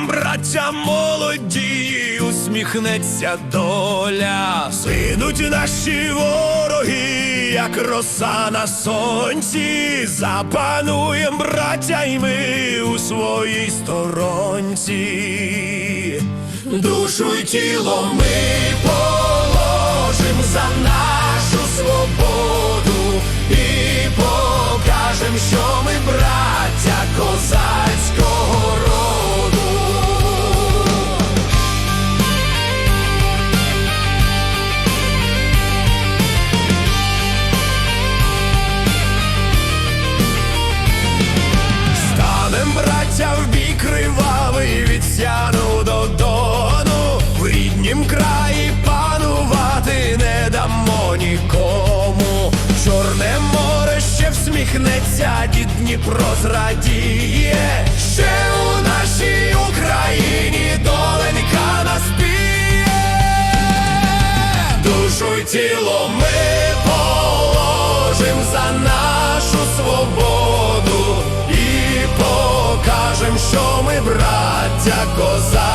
нам, браття молоді, усміхнеться доля, Синуть наші вороги, як роса на сонці, запануєм, браття, й ми у своїй сторонці, душу й тіло ми по. Ще всміхнеться, дід Дніпро зрадіє. Ще у нашій Україні доленька нас піє. Душу й тіло ми положим за нашу свободу і покажем, що ми браття роду.